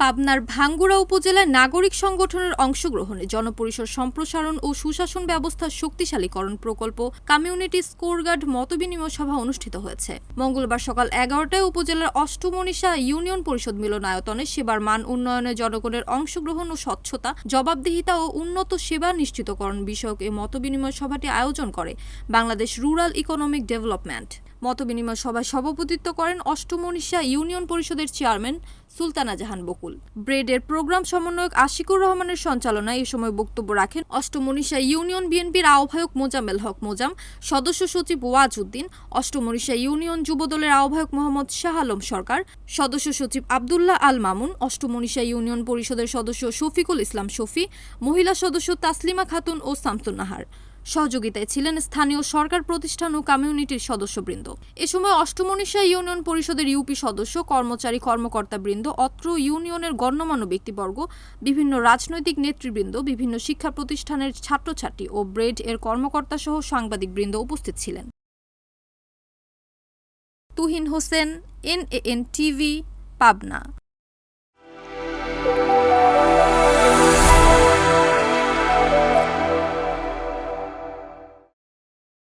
পাবনার ভাঙ্গুড়া উপজেলায় নাগরিক সংগঠনের অংশগ্রহণে জনপরিসর সম্প্রসারণ ও সুশাসন ব্যবস্থার শক্তিশালীকরণ প্রকল্প কমিউনিটি স্কোরগার্ড মতবিনিময় সভা অনুষ্ঠিত হয়েছে। মঙ্গলবার সকাল এগারোটায় উপজেলার অষ্টমনিশা ইউনিয়ন পরিষদ মিলনায়তনে সেবার মান উন্নয়নে জনগণের অংশগ্রহণ ও স্বচ্ছতা, জবাবদিহিতা ও উন্নত সেবা নিশ্চিতকরণ বিষয়ক এই মতবিনিময় সভাটি আয়োজন করে বাংলাদেশ রুরাল ইকোনমিক ডেভেলপমেন্ট। মতবিনিময় সভায় সভাপতিত্ব করেন অষ্টমনিশা ইউনিয়ন পরিষদের চেয়ারম্যান সুলতানা জাহান বকুল। ব্রেডের প্রোগ্রাম সমন্বয়ক আশিকুর রহমানের সঞ্চালনায় এ সময় বক্তব্য রাখেন অষ্টমনিশা ইউনিয়ন বিএনপির আহ্বায়ক মোজাম্মেল হক মোজাম, সদস্য সচিব ওয়াজ উদ্দিন অষ্টমনিশা ইউনিয়ন যুবদলের আহ্বায়ক মোহাম্মদ শাহ আলম সরকার, সদস্য সচিব আবদুল্লাহ আল মামুন অষ্টমনিশা ইউনিয়ন পরিষদের সদস্য শফিকুল ইসলাম শফি, মহিলা সদস্য তাসলিমা খাতুন ও শামসুন নাহার। সহযোগিতায় ছিলেন স্থানীয় সরকার প্রতিষ্ঠান ও কমিউনিটির সদস্যবৃন্দ। এ সময় অষ্টমনিশা ইউনিয়ন পরিষদের ইউপি সদস্য, কর্মচারী কর্মকর্তাবৃন্দ, অত্র ইউনিয়নের গণ্যমান্য ব্যক্তিবর্গ, বিভিন্ন রাজনৈতিক নেতৃবৃন্দ, বিভিন্ন শিক্ষা প্রতিষ্ঠানের ছাত্রছাত্রী ও ব্রেড এর কর্মকর্তা সহ সাংবাদিকবৃন্দ উপস্থিত ছিলেন। Tuhin Hossain N A N TV, Pabna.